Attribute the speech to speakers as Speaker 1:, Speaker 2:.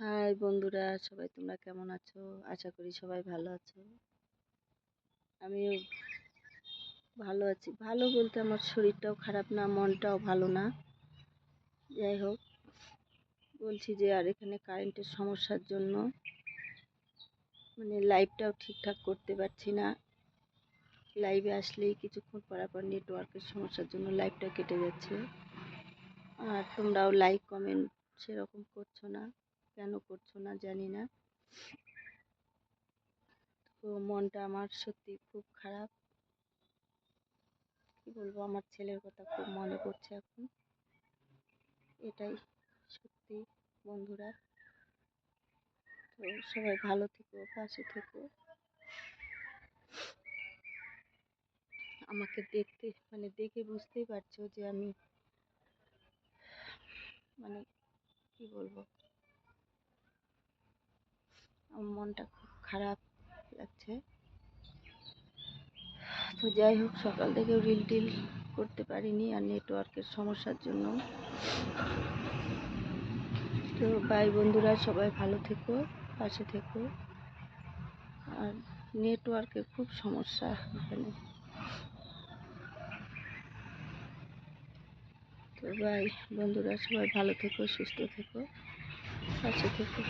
Speaker 1: High বন্ধুরা, সবাই তোমরা কেমন আছো? আশা করি সবাই ভালো আছো। আমিও ভালো আছি। ভালো বলতে আমার শরীরটাও খারাপ না, মনটাও ভালো না। যাই হোক, বলছি যে আর এখানে কারেন্টের সমস্যার জন্য মানে লাইভটাও ঠিকঠাক করতে পারছি না। লাইভে আসলেই কিছুক্ষণ পর পর নেটওয়ার্কের সমস্যার জন্য লাইভটা কেটে যাচ্ছে। আর তোমরাও লাইক, কমেন্ট সেরকম করছ না। কেন করছ না জানি না। তো মনটা আমার সত্যি খুব খারাপ। কি বলব, আমার ছেলের কথা খুব মনে পড়ছে এখন। এটাই সত্যি বন্ধুরা। তো সবাই ভালো থেকো, পাশে থেকো। আমাকে দেখতে মানে দেখে বুঝতেই পারছ যে আমি মানে কি বলব? মনটা খুব খারাপ লাগছে। তো যাই হোক, সকাল থেকেও রিল টিল করতে পারিনি আর নেটওয়ার্কের সমস্যার জন্য। তো ভাই বন্ধুরা, সবাই ভালো থেকো, পাশে থেকো। আর নেটওয়ার্কের খুব সমস্যা এখানে। তো ভাই বন্ধুরা, সবাই ভালো থেকো, সুস্থ থেকো, পাশে থেকো।